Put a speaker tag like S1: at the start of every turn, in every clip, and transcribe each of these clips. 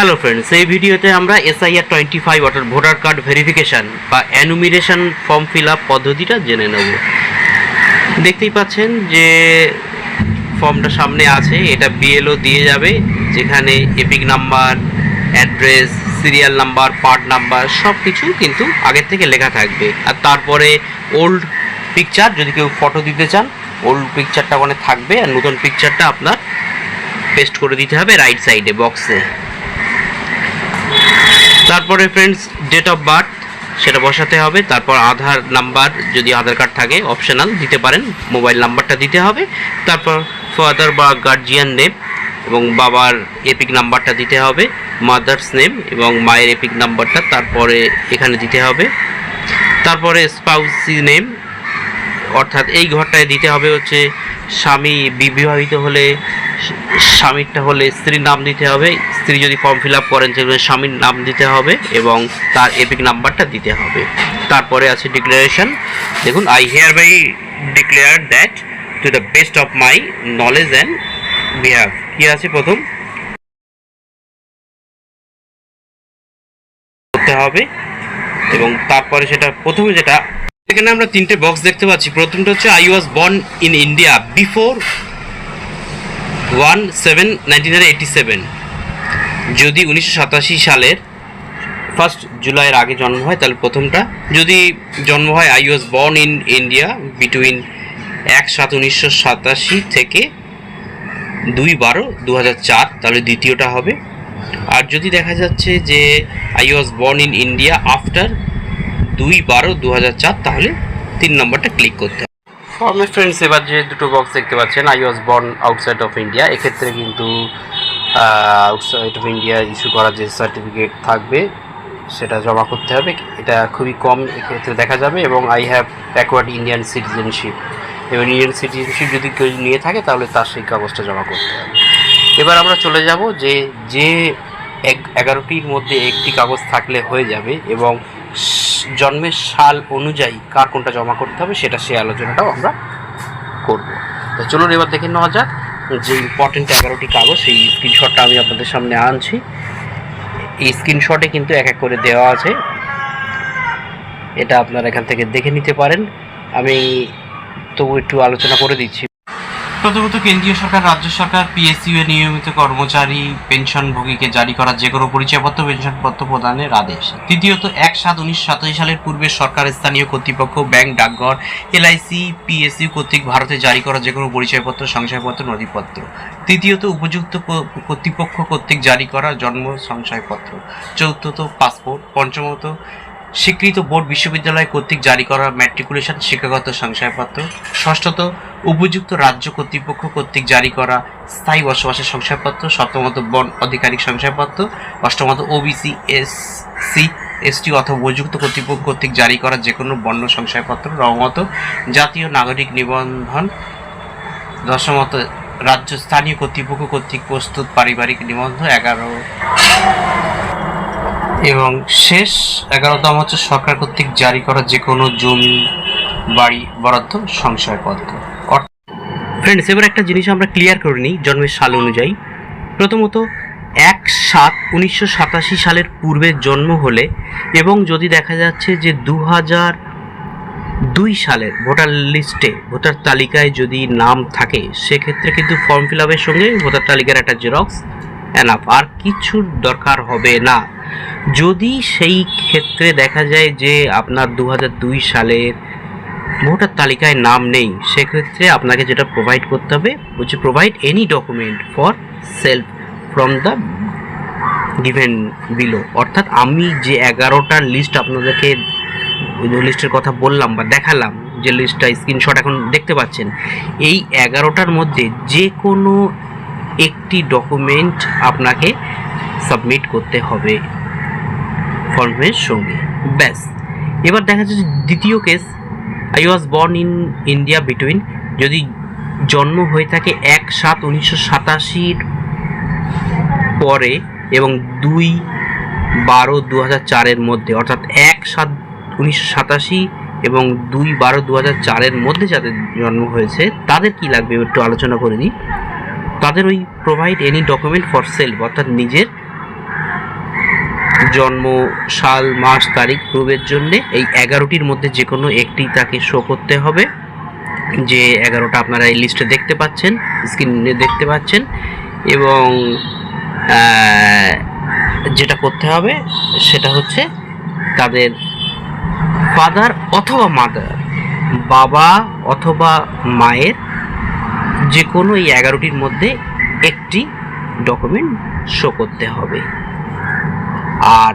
S1: Hello friends এই ভিডিওতে আমরা এসআইআর টোয়েন্টি ফাইভ অর্থাৎ ভোটার কার্ড ভেরিফিকেশান বা অ্যানুমিরেশন ফর্ম ফিল আপ পদ্ধতিটা জেনে নেব। দেখতেই পাচ্ছেন যে ফর্মটা সামনে আছে, এটা বিএলও দিয়ে যাবে, যেখানে EPIC number address serial number part number সব কিছু কিন্তু আগের থেকে লেখা থাকবে। আর তারপরে ওল্ড পিকচার যদি কেউ ফটো দিতে চান ওল্ড পিকচারটা ওখানে থাকবে আর নতুন পিকচারটা আপনার পেস্ট করে দিতে হবে রাইট সাইডে বক্সে তারপরে ফ্রেন্ডস ডেট অফ বার্থ সেটা বসাতে হবে। তারপর আধার নাম্বার যদি আধার কার্ড থাকে অপশনাল দিতে পারেন। মোবাইল নাম্বারটা দিতে হবে। তারপর ফাদার বা গার্জিয়ান নেম এবং বাবার এপিক নাম্বারটা দিতে হবে। মাদার্স নেম এবং মায়ের এপিক নাম্বারটা তারপরে এখানে দিতে হবে। তারপরে স্পাউসি নেম অর্থাৎ এই ঘরটায় দিতে হবে হচ্ছে স্বামী বিবাহিত হলে, স্বামীরটা হলে স্ত্রীর নাম দিতে হবে। স্ত্রী যদি ফর্ম ফিল আপ করেন সেখানে স্বামীর নাম দিতে হবে এবং তার এপিক নাম্বারটা দিতে হবে। তারপরে আছে ডিক্লারেশন দেখুন I hereby declare that to the best of my knowledge and behalf কি আছে প্রথম? করতে হবে। এবং তারপরে সেটা প্রথমে যেটা, এখানে আমরা তিনটে বক্স দেখতে পাচ্ছি। প্রথমটা হচ্ছে I was born in India before one seven nineteen eighty seven যদি উনিশশো সাতাশি সালের ফার্স্ট জুলাইয়ের আগে জন্ম হয়, তাহলে প্রথমটা। যদি জন্ম হয় I was born in India between এক সাত উনিশশো সাতাশি থেকে দুই বারো দু চার, তাহলে দ্বিতীয়টা হবে। আর যদি দেখা যাচ্ছে যে I was born in India after দুই বারো দু চার, তাহলে তিন নম্বরটা ক্লিক করতে হবে। ফর্মে ফ্রেন্ডস এবার যে দুটো বক্স দেখতে পাচ্ছেন I was born outside of India এক্ষেত্রে কিন্তু আউটসাইড অফ ইন্ডিয়া ইস্যু করা যে সার্টিফিকেট থাকবে, সেটা জমা করতে হবে। এটা খুবই কম এক্ষেত্রে দেখা যাবে এবং I have backward Indian citizenship এবং ইন্ডিয়ান সিটিজেনশিপ যদি কেউ নিয়ে থাকে, তাহলে তার সেই কাগজটা জমা করতে হবে। এবার আমরা চলে যাব যে যে এগারোটির মধ্যে একটি কাগজ থাকলে হয়ে যাবে এবং জন্মের সাল অনুযায়ী কার কোনটা জমা করতে হবে, সেটা সেই আলোচনাটাও আমরা করব। তো চলুন এবার দেখে নেওয়া যাক। যে ইম্পর্টেন্ট এগারোটি কাগজ, সেই স্ক্রিনশটটা আমি আপনাদের সামনে আনছি। এই স্ক্রিনশটে কিন্তু এক এক করে দেওয়া আছে। এটা আপনারা এখান থেকে দেখে নিতে পারেন। আমি তবু একটু আলোচনা করে দিচ্ছি। প্রথমত কেন্দ্রীয় সরকার, রাজ্য সরকার পিএসইউ এ নিয়মিত কর্মচারী, পেনশনভোগীকে জারি করা যে কোনো পরিচয়পত্র, পেনশনপত্র প্রদানের আদেশ। তৃতীয়ত, এক সাত উনিশশো সাতাশি সালের পূর্বে সরকার স্থানীয় কর্তৃপক্ষ, ব্যাংক, ডাকঘর এলআইসি পিএসইউ কর্তৃক ভারতে জারি করা যে কোনো পরিচয়পত্র, সংশয়পত্র, নথিপত্র। তৃতীয়ত, উপযুক্ত কর্তৃপক্ষ কর্তৃক জারি করা জন্ম সংশয়পত্র। চতুর্থত, পাসপোর্ট। পঞ্চমত স্বীকৃত বোর্ড বিশ্ববিদ্যালয় কর্তৃক জারি করা ম্যাট্রিকুলেশন শিক্ষাগত সংশয়পত্র। ষষ্ঠত, উপযুক্ত রাজ্য কর্তৃপক্ষ কর্তৃক জারি করা স্থায়ী বসবাসের সংশয়পত্র। সপ্তমত, বন আধিকারিক সংশয়পত্র। অষ্টমত, ওবিসি, এস সি এসটি অথবা উপযুক্ত কর্তৃপক্ষ কর্তৃক জারি করা যে কোনো বর্ণ সংশয়পত্র। নবমত, জাতীয় নাগরিক নিবন্ধন। দশমত, রাজ্য স্থানীয় কর্তৃপক্ষ কর্তৃক প্রস্তুত পারিবারিক নিবন্ধন এগারো এবং শেষ এগারোতম হচ্ছে সরকার কর্তৃক জারি করা যে কোনো জমি, বাড়ি বরাদ্দ সংশয়পত্র ফ্রেন্ডস এবার একটা জিনিস আমরা ক্লিয়ার করে নিই জন্মের সাল অনুযায়ী। প্রথমত, এক সাত উনিশশো সাতাশি সালের পূর্বে জন্ম হলে এবং যদি দেখা যাচ্ছে যে দু হাজার দুই সালের ভোটার লিস্টে, ভোটার তালিকায় যদি নাম থাকে, সেক্ষেত্রে কিন্তু ফর্ম ফিল আপের সঙ্গে ভোটার তালিকার একটা জেরক্স এনাফ আর কিছুর দরকার হবে না। যদি সেই ক্ষেত্রে দেখা যায় যে আপনার দু দুই সালের ভোটার তালিকায় নাম নেই, সেক্ষেত্রে আপনাকে যেটা প্রোভাইড করতে হবে হচ্ছে provide any document for self from the given below অর্থাৎ আমি যে এগারোটার লিস্ট আপনাদেরকে লিস্টের কথা বললাম বা দেখালাম, যে লিস্টটা স্ক্রিনশট এখন দেখতে পাচ্ছেন, এই এগারোটার মধ্যে যে কোনো একটি ডকুমেন্ট আপনাকে সাবমিট করতে হবে। ফর্মের সঙ্গে। ব্যাস। এবার দেখা যাচ্ছে দ্বিতীয় case I was born in India between যদি জন্ম হয়ে থাকে এক সাত উনিশশো সাতাশির পরে এবং দুই বারো দু হাজার চারের মধ্যে, অর্থাৎ এক সাত উনিশশো সাতাশি এবং দুই বারো দু হাজার চারের মধ্যে যাদের জন্ম হয়েছে, তাদের কি লাগবে একটু আলোচনা করে দিই তাদের ওই provide any document for self অর্থাৎ নিজের জন্ম, সাল, মাস, তারিখ প্রুভের জন্য এই এগারোটির মধ্যে যে কোনো একটি তাকে শো করতে হবে। যে এগারোটা আপনারা এই লিস্টে দেখতে পাচ্ছেন স্ক্রিনে দেখতে পাচ্ছেন এবং যেটা করতে হবে সেটা হচ্ছে তাদের ফাদার অথবা মাদার বাবা অথবা মায়ের যে কোনো এই এগারোটির মধ্যে একটি ডকুমেন্ট শো করতে হবে। আর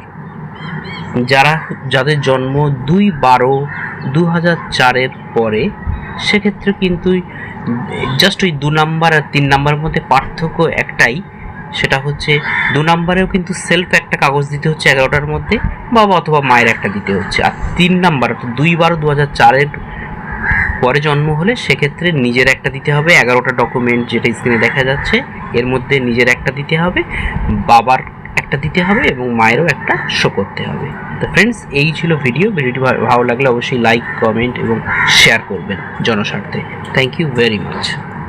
S1: যারা, যাদের জন্ম দুই বারো দু হাজার চারের পরে, সেক্ষেত্রে কিন্তু জাস্ট ওই দু নাম্বার আর তিন নাম্বারের মধ্যে পার্থক্য একটাই, সেটা হচ্ছে দু নাম্বারেও কিন্তু সেলফ একটা কাগজ দিতে হচ্ছে এগারোটার মধ্যে, বাবা অথবা মায়ের একটা দিতে হচ্ছে। আর তিন নাম্বার অর্থাৎ দুই বারো দু হাজার চারের পরে জন্ম হলে সেক্ষেত্রে নিজের একটা দিতে হবে, এগারোটা ডকুমেন্ট যেটা স্ক্রিনে দেখা যাচ্ছে, এর মধ্যে নিজের একটা দিতে হবে, বাবার একটা দিতে হবে এবং মায়েরও একটা শো করতে হবে। তো ফ্রেন্ডস এই ছিল ভিডিও ভিডিওটি ভালো লাগলে অবশ্যই লাইক কমেন্ট এবং শেয়ার করবেন জনস্বার্থে। Thank you very much